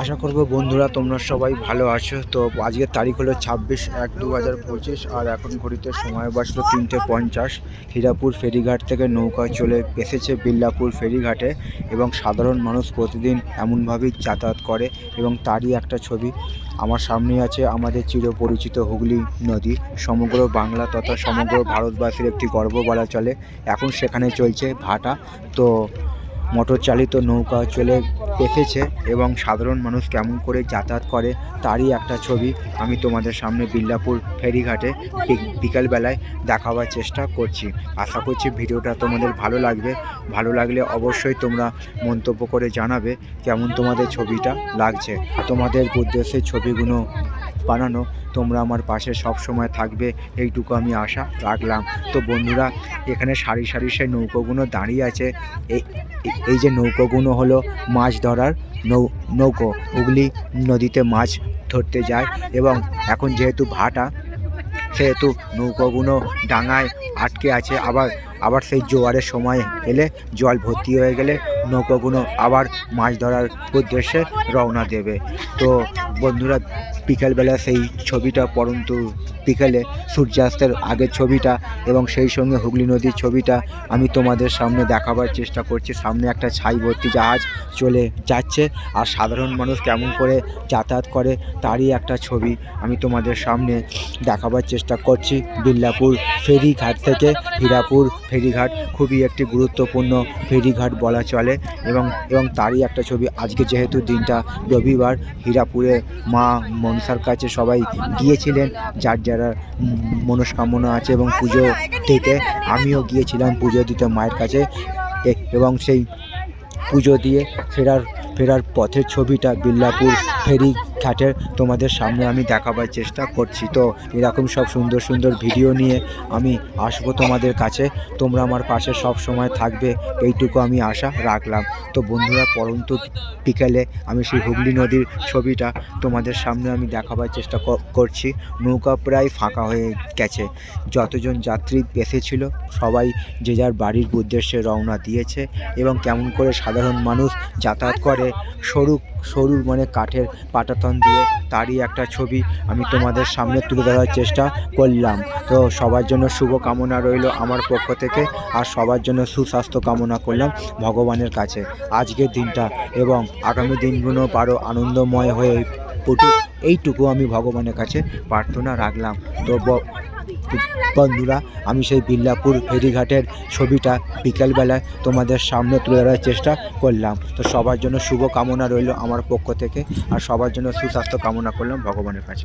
আশা করব বন্ধুরা তোমরা সবাই ভালো আছো। তো আজকের তারিখ হলো ছাব্বিশ এক দু হাজার পঁচিশ, আর এখন ঘড়িতে সময় বাজলো তিনটে পঞ্চাশ। হীরাপুর ফেরিঘাট থেকে নৌকা চলে এসেছে বিল্লাপুর ফেরিঘাটে, এবং সাধারণ মানুষ প্রতিদিন এমনভাবেই যাতায়াত করে, এবং তারই একটা ছবি আমার সামনে আছে। আমাদের চিরপরিচিত হুগলি নদী, সমগ্র বাংলা তথা সমগ্র ভারতবাসীর একটি গর্ব বলা চলে। এখন সেখানে চলছে ভাটা। তো মোটর চালিত নৌকা চলে এসেছে এবং সাধারণ মানুষ কেমন করে যাতায়াত করে তারই একটা ছবি আমি তোমাদের সামনে বিল্লাপুর ফেরিঘাটে বিকালবেলায় দেখাবার চেষ্টা করছি। আশা করছি ভিডিওটা তোমাদের ভালো লাগবে। ভালো লাগলে অবশ্যই তোমরা মন্তব্য করে জানাবে কেমন তোমাদের ছবিটা লাগছে। তোমাদের উদ্দেশ্যে ছবিগুলো বানানো। তোমরা আমার পাশে সব সময় থাকবে, এইটুকু আমি আশা রাখলাম। তো বন্ধুরা, এখানে সারি সারি সেই নৌকোগুলো দাঁড়িয়ে আছে। এই যে নৌকোগুলো হলো মাছ ধরার নৌ, নৌকো। হুগলি নদীতে মাছ ধরতে যায় এবং এখন যেহেতু ভাটা, সেহেতু নৌকোগুলো ডাঙায় আটকে আছে। আবার আবার সেই জোয়ারের সময় এলে জল ভর্তি হয়ে গেলে নৌকোগুলো আবার মাছ ধরার উদ্দেশ্যে রওনা দেবে। তো বন্ধুরা, বিকেলবেলা সেই ছবিটা পরন্তু বিকেলে সূর্যাস্তের আগের ছবিটা এবং সেই সঙ্গে হুগলি নদীর ছবিটা আমি তোমাদের সামনে দেখাবার চেষ্টা করছি। সামনে একটা ছাই ভর্তি জাহাজ চলে যাচ্ছে আর সাধারণ মানুষ কেমন করে যাতায়াত করে তারই একটা ছবি আমি তোমাদের সামনে দেখাবার চেষ্টা করছি। বিল্লাপুর ফেরিঘাট থেকে হীরাপুর ফেরিঘাট খুবই একটি গুরুত্বপূর্ণ ফেরিঘাট বলা চলে এবং এবং তারই একটা ছবি। আজকে যেহেতু দিনটা রবিবার, হীরাপুরে মা মনসার কাছে সবাই গিয়েছিলেন, যার যারা মনস্কামনা আছে এবং পুজো দিতে, আমিও গিয়েছিলাম পুজো দিতে মায়ের কাছে। এবং সেই পুজো দিয়ে ফেরার ফেরার পথের ছবিটা বিল্লাপুর ফেরি ঘাটের তোমাদের সামনে আমি দেখাবার চেষ্টা করছি। তো এরকম সব সুন্দর সুন্দর ভিডিও নিয়ে আমি আসব তোমাদের কাছে। তোমরা আমার পাশে সব সময় থাকবে। এইটুকু আমি আশা রাখলাম। তো বন্ধুরা, পরন্তু বিকেলে আমি সেই হুগলি নদীর ছবিটা তোমাদের সামনে আমি দেখাবার চেষ্টা করছি। নৌকা প্রায় ফাঁকা হয়ে গেছে। যতজন যাত্রী এসেছিল, সবাই যে যার বাড়ির উদ্দেশ্যে রওনা দিয়েছে এবং কেমন করে সাধারণ মানুষ যাতায়াত করে, সরু সরু মানে কাঠের পাটাতন দিয়ে তারই একটা ছবি আমি তোমাদের সামনে তুলে ধরার চেষ্টা করলাম। তো সবার জন্য শুভ কামনা রইল আমার পক্ষ থেকে আর সবার জন্য সুস্বাস্থ্য কামনা করলাম ভগবানের কাছে। আজকের দিনটা এবং আগামী দিনগুলো আরও আনন্দময় হয়ে পটুক এইটুকু আমি ভগবানের কাছে প্রার্থনা রাখলাম। তো বন্ধুরা, আমি সেই বিল্লাপুর ফেরিঘাটের ছবিটা বিকেলবেলায় তোমাদের সামনে তুলে ধরার চেষ্টা করলাম। তো সবার জন্য শুভ কামনা রইল আমার পক্ষ থেকে, আর সবার জন্য সুস্বাস্থ্য কামনা করলাম ভগবানের কাছে।